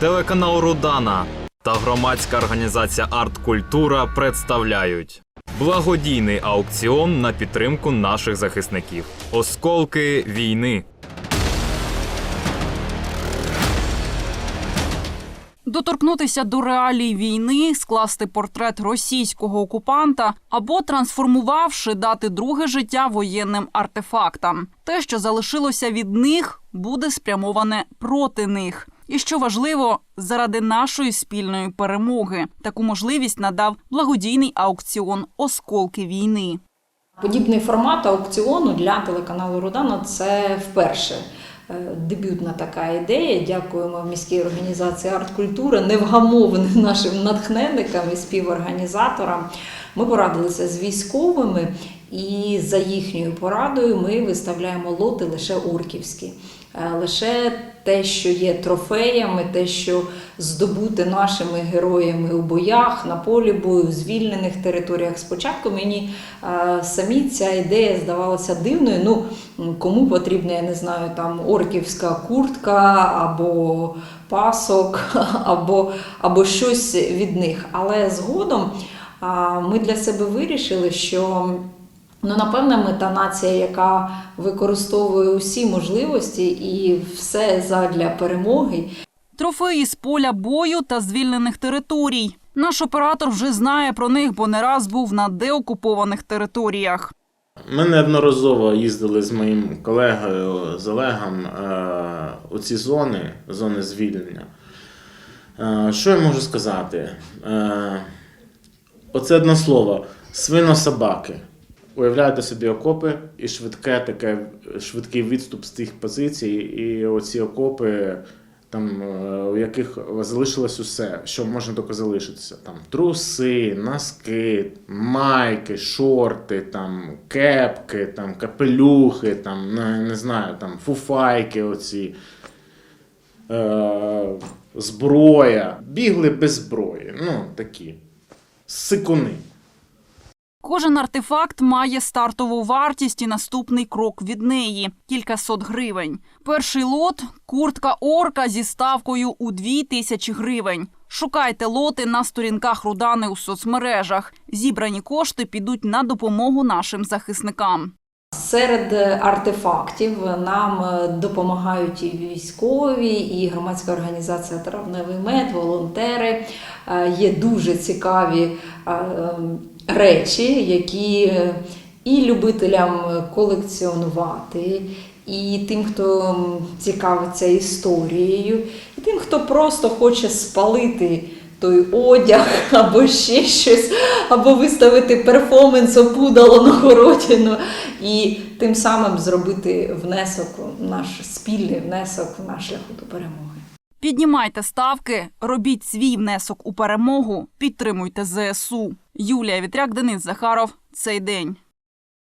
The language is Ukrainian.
Телеканал Рудана та громадська організація Арт-Культура представляють благодійний аукціон на підтримку наших захисників. Осколки війни. Доторкнутися до реалій війни, скласти портрет російського окупанта або трансформувавши дати друге життя воєнним артефактам. Те, що залишилося від них, буде спрямоване проти них. І що важливо, заради нашої спільної перемоги таку можливість надав благодійний аукціон Осколки війни. Подібний формат аукціону для телеканалу Рудана це вперше. Е, Дебютна така ідея. Дякуємо міській організації арт-культура, невгамованим нашим натхненникам і співорганізаторам. Ми порадилися з військовими, і за їхньою порадою ми виставляємо лоти лише орківські. Е, Лише те, що є трофеями, те, що здобуте нашими героями у боях, на полі бою, в звільнених територіях. Спочатку мені е, самі ця ідея здавалася дивною. Ну, кому потрібна, я не знаю, там орківська куртка або пасок, або, або щось від них. Але згодом ми для себе вирішили, що Ну, напевне, ми та нація, яка використовує усі можливості і все задля перемоги. Трофеї з поля бою та звільнених територій. Наш оператор вже знає про них, бо не раз був на деокупованих територіях. Ми неодноразово їздили з моїм колегою з Олегом е, у ці зони, зони звільнення. Е, Що я можу сказати? Е, Оце одне слово: свинособаки. Уявляєте собі окопи і швидке таке, швидкий відступ з тих позицій, і оці окопи, там, е, у яких залишилось усе, що можна тільки залишитися. Там труси, носки, майки, шорти, там, кепки, там, капелюхи, там, не, знаю, там, фуфайки оці. Е, зброя. Бігли без зброї. Ну, такі. Сикуни. Кожен артефакт має стартову вартість і наступний крок від неї кількасот гривень. Перший лот куртка орка зі ставкою у дві тисячі гривень. Шукайте лоти на сторінках Рудани у соцмережах. Зібрані кошти підуть на допомогу нашим захисникам. Серед артефактів нам е, допомагають і військові, і громадська організація Травневий мед, волонтери. Е, Є дуже цікаві е, ем, речі, які е, і любителям колекціонувати, і тим, хто цікавиться історією, і тим, хто просто хоче спалити той одяг або ще щось, або виставити перформанс опудало на городину і тим самим зробити внесок, наш спільний внесок в наш шляху до перемоги. Піднімайте ставки, робіть свій внесок у перемогу, підтримуйте ЗСУ. Юлія Вітряк, Денис Захаров. Цей день.